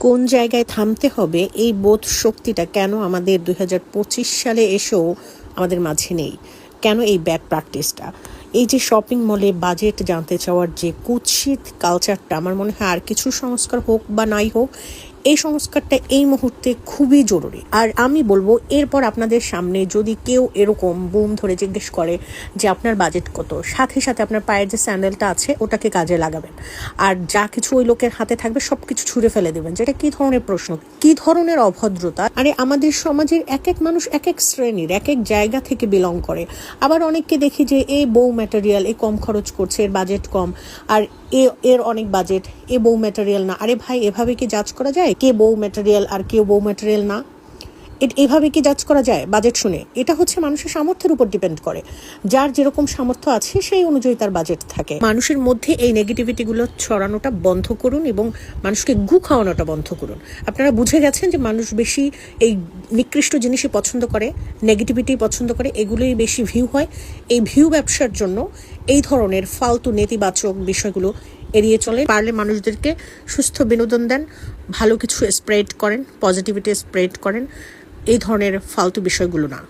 কোন জায়গায় থামতে হবে, এই বোধ শক্তিটা কেন আমাদের দু হাজার পঁচিশ সালে এসেও আমাদের মাঝে নেই? কেন এই ব্যাড প্র্যাকটিসটা এই যে শপিং মলে বাজেট জানতে চাওয়ার যে কুৎসিত কালচারটা আমার মনে হয় আর কিছু সংস্কার হোক বা নাই হোক এই সংস্কারটা এই মুহূর্তে খুবই জরুরি। আর আমি বলব, এরপর আপনাদের সামনে যদি কেউ এরকম বুম ধরে জিজ্ঞেস করে যে আপনার বাজেট কত, সাথে সাথে আপনার পায়ের যে স্যান্ডেলটা আছে, ওটাকে কাজে লাগাবেন। আর যা কিছু ওই লোকের হাতে থাকবে সব কিছু ছুঁড়ে ফেলে দেবেন। যেটা কি ধরনের প্রশ্ন? কি ধরনের অভদ্রতা? আরে, আমাদের সমাজের এক এক মানুষ এক এক শ্রেণির এক এক জায়গা থেকে বিলং করে। আবার অনেককে দেখি যে, এ বউ ম্যাটেরিয়াল এ কম খরচ করছে, এর বাজেট কম। আর এ, এর অনেক বাজেট এ বউ ম্যাটেরিয়াল না। আরে ভাই, এভাবে কি জাজ করা যায়? কে বউ ম্যাটেরিয়াল আর কেউ বউ ম্যাটেরিয়াল না? এভাবে কি জাজ করা যায়? বাজেট শুনে। এটা হচ্ছে মানুষের সামর্থ্যের উপর ডিপেন্ড করে। যার যেরকম সামর্থ্য আছে, সেই অনুযায়ী তার বাজেট থাকে। মানুষের মধ্যে এই নেগেটিভিটিগুলো ছড়ানোটা বন্ধ করুন এবং মানুষকে গু খাওয়ানোটা বন্ধ করুন। আপনারা বুঝে গেছেন যে মানুষ বেশি এই নিকৃষ্ট জিনিসই পছন্দ করে নেগেটিভিটি পছন্দ করে, এগুলোই বেশি ভিউ হয়। এই ভিউ ব্যবসার জন্য এই ধরনের ফালতু নেতিবাচক বিষয়গুলো এড়িয়ে চলে। পারলে মানুষদেরকে সুস্থ বিনোদন দেন, ভালো কিছু স্প্রেড করেন পজিটিভিটি স্প্রেড করেন, এই ধরনের ফালতু বিষয়গুলো না।